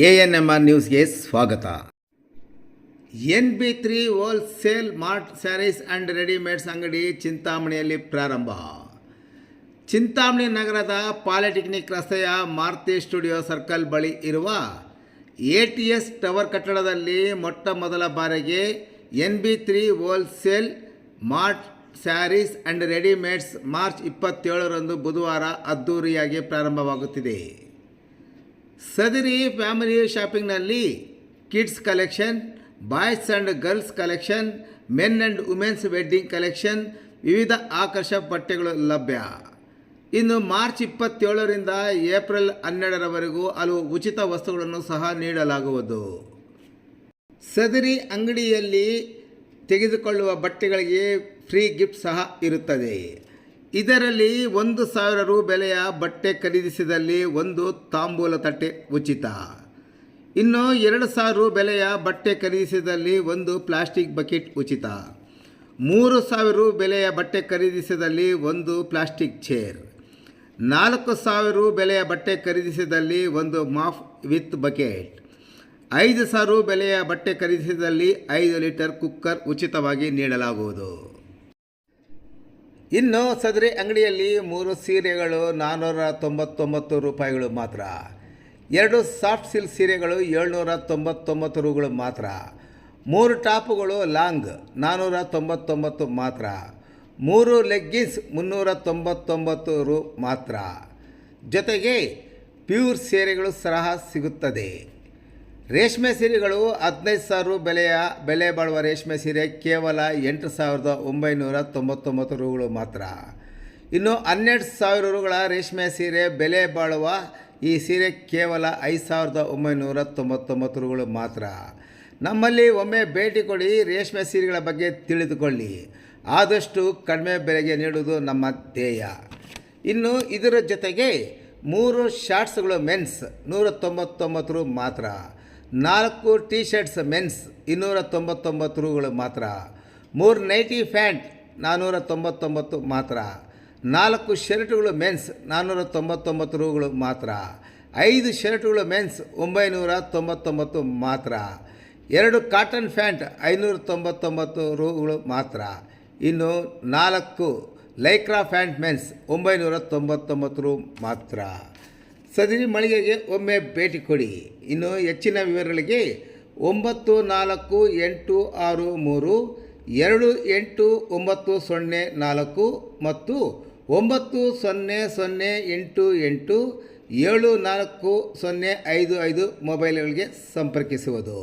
A N M R ನ್ಯೂಸ್ಗೆ ಸ್ವಾಗತ. N B three wholesale mart saris and readymades ಅಂಗಡಿ ಚಿಂತಾಮಣಿಯಲ್ಲಿ ಪ್ರಾರಂಭ. ಚಿಂತಾಮಣಿ ನಗರದ ಪಾಲಿಟೆಕ್ನಿಕ್ ರಸ್ತೆಯ ಮಾರುತಿ ಸ್ಟುಡಿಯೋ ಸರ್ಕಲ್ ಬಳಿ ಇರುವ ಎ ಟಿ ಎಸ್ ಟವರ್ ಕಟ್ಟಡದಲ್ಲಿ ಮೊಟ್ಟ ಮೊದಲ ಬಾರಿಗೆ N B three wholesale mart saris and readymades March ಇಪ್ಪತ್ತೇಳರಂದು ಬುಧವಾರ ಅದ್ದೂರಿಯಾಗಿ ಪ್ರಾರಂಭವಾಗುತ್ತಿದೆ. ಸದರಿ family ಶಾಪಿಂಗ್ನಲ್ಲಿ kids collection, boys and girls collection, men and women's wedding collection, ವಿವಿಧ ಆಕರ್ಷಕ ಬಟ್ಟೆಗಳು ಲಭ್ಯ. ಇನ್ನು ಮಾರ್ಚ್ ಇಪ್ಪತ್ತೇಳರಿಂದ ಏಪ್ರಿಲ್ ಹನ್ನೆರಡರವರೆಗೂ ಹಲವು ಉಚಿತ ವಸ್ತುಗಳನ್ನು ಸಹ ನೀಡಲಾಗುವುದು. ಸದರಿ ಅಂಗಡಿಯಲ್ಲಿ ತೆಗೆದುಕೊಳ್ಳುವ ಬಟ್ಟೆಗಳಿಗೆ ಫ್ರೀ ಗಿಫ್ಟ್ ಸಹ ಇರುತ್ತದೆ. ಇದರಲ್ಲಿ ಒಂದು ಸಾವಿರ ರು ಬೆಲೆಯ ಬಟ್ಟೆ ಖರೀದಿಸಿದಲ್ಲಿ ಒಂದು ತಾಂಬೂಲ ತಟ್ಟೆ ಉಚಿತ. ಇನ್ನು ಎರಡು ಸಾವಿರ ರು ಬೆಲೆಯ ಬಟ್ಟೆ ಖರೀದಿಸಿದಲ್ಲಿ ಒಂದು ಪ್ಲಾಸ್ಟಿಕ್ ಬಕೆಟ್ ಉಚಿತ. ಮೂರು ಸಾವಿರ ರು ಬೆಲೆಯ ಬಟ್ಟೆ ಖರೀದಿಸಿದಲ್ಲಿ ಒಂದು ಪ್ಲಾಸ್ಟಿಕ್ ಚೇರ್. ನಾಲ್ಕು ಸಾವಿರ ರು ಬೆಲೆಯ ಬಟ್ಟೆ ಖರೀದಿಸಿದಲ್ಲಿ ಒಂದು ಮಾಫ್ ವಿತ್ ಬಕೆಟ್. ಐದು ಸಾವಿರ ರು ಬೆಲೆಯ ಬಟ್ಟೆ ಖರೀದಿಸಿದಲ್ಲಿ ಐದು ಲೀಟರ್ ಕುಕ್ಕರ್ ಉಚಿತವಾಗಿ ನೀಡಲಾಗುವುದು. ಇನ್ನು ಸದರಿ ಅಂಗಡಿಯಲ್ಲಿ ಮೂರು ಸೀರೆಗಳು ನಾನ್ನೂರ ತೊಂಬತ್ತೊಂಬತ್ತು ರೂಪಾಯಿಗಳು ಮಾತ್ರ. ಎರಡು ಸಾಫ್ಟ್ ಸಿಲ್ಕ್ ಸೀರೆಗಳು ಏಳ್ನೂರ ತೊಂಬತ್ತೊಂಬತ್ತು ರೂಗಳು ಮಾತ್ರ. ಮೂರು ಟಾಪುಗಳು ಲಾಂಗ್ ನಾನ್ನೂರ ತೊಂಬತ್ತೊಂಬತ್ತು ಮಾತ್ರ. ಮೂರು ಲೆಗ್ಗಿನ್ಸ್ ಮುನ್ನೂರ ತೊಂಬತ್ತೊಂಬತ್ತು ರು ಮಾತ್ರ. ಜೊತೆಗೆ ಪ್ಯೂರ್ ಸೀರೆಗಳು ಸಹ ಸಿಗುತ್ತದೆ. ರೇಷ್ಮೆ ಸೀರೆಗಳು ಹದಿನೈದು ಸಾವಿರ ಬೆಲೆಯ ಬೆಲೆ ಬಾಳುವ ರೇಷ್ಮೆ ಸೀರೆ ಕೇವಲ ಎಂಟು ಸಾವಿರದ ಒಂಬೈನೂರ ತೊಂಬತ್ತೊಂಬತ್ತು ರೂಗಳು ಮಾತ್ರ. ಇನ್ನು ಹನ್ನೆರಡು ಸಾವಿರ ರೂಗಳ ರೇಷ್ಮೆ ಸೀರೆ ಬೆಲೆ ಬಾಳುವ ಈ ಸೀರೆ ಕೇವಲ ಐದು ಸಾವಿರದ ಒಂಬೈನೂರ ತೊಂಬತ್ತೊಂಬತ್ತು ರೂಗಳು ಮಾತ್ರ. ನಮ್ಮಲ್ಲಿ ಒಮ್ಮೆ ಭೇಟಿ ಕೊಡಿ ರೇಷ್ಮೆ ಸೀರೆಗಳ ಬಗ್ಗೆ ತಿಳಿದುಕೊಳ್ಳಿ. ಆದಷ್ಟು ಕಡಿಮೆ ಬೆಲೆಗೆ ನೀಡುವುದು ನಮ್ಮ ಧ್ಯೇಯ. ಇನ್ನು ಇದರ ಜೊತೆಗೆ ಮೂರು ಶಾರ್ಟ್ಸ್ಗಳು ಮೆನ್ಸ್ ನೂರ ತೊಂಬತ್ತೊಂಬತ್ತು ಮಾತ್ರ. ನಾಲ್ಕು ಟಿ ಶರ್ಟ್ಸ್ ಮೆನ್ಸ್ ಇನ್ನೂರ ತೊಂಬತ್ತೊಂಬತ್ತು ರೂಗಳು ಮಾತ್ರ. ಮೂರು ನೈಟಿ ಫ್ಯಾಂಟ್ ನಾನ್ನೂರ ತೊಂಬತ್ತೊಂಬತ್ತು ಮಾತ್ರ. ನಾಲ್ಕು ಶರ್ಟ್ಗಳು ಮೆನ್ಸ್ ನಾನ್ನೂರ ತೊಂಬತ್ತೊಂಬತ್ತು ರೂಗಳು ಮಾತ್ರ. ಐದು ಶರ್ಟ್ಗಳು ಮೆನ್ಸ್ ಒಂಬೈನೂರ ತೊಂಬತ್ತೊಂಬತ್ತು ಮಾತ್ರ. ಎರಡು ಕಾಟನ್ ಫ್ಯಾಂಟ್ ಐನೂರ ತೊಂಬತ್ತೊಂಬತ್ತು ರೂಗಳು ಮಾತ್ರ. ಇನ್ನು ನಾಲ್ಕು ಲೈಕ್ರಾ ಫ್ಯಾಂಟ್ ಮೆನ್ಸ್ ಒಂಬೈನೂರ ತೊಂಬತ್ತೊಂಬತ್ತು ರು ಮಾತ್ರ. ಸದರಿ ಮಳಿಗೆಗೆ ಒಮ್ಮೆ ಭೇಟಿ ಕೊಡಿ. ಇನ್ನು ಹೆಚ್ಚಿನ ವಿವರಗಳಿಗೆ ಒಂಬತ್ತು ನಾಲ್ಕು ಎಂಟು ಆರು ಮೂರು, ಎರಡು ಎಂಟು ಒಂಬತ್ತು ಸೊನ್ನೆ ನಾಲ್ಕು ಮತ್ತು ಒಂಬತ್ತು ಸೊನ್ನೆ ಸೊನ್ನೆ ಎಂಟು ಎಂಟು ಏಳು ನಾಲ್ಕು ಸೊನ್ನೆ ಐದು ಐದು ಮೊಬೈಲ್ಗಳಿಗೆ ಸಂಪರ್ಕಿಸುವುದು.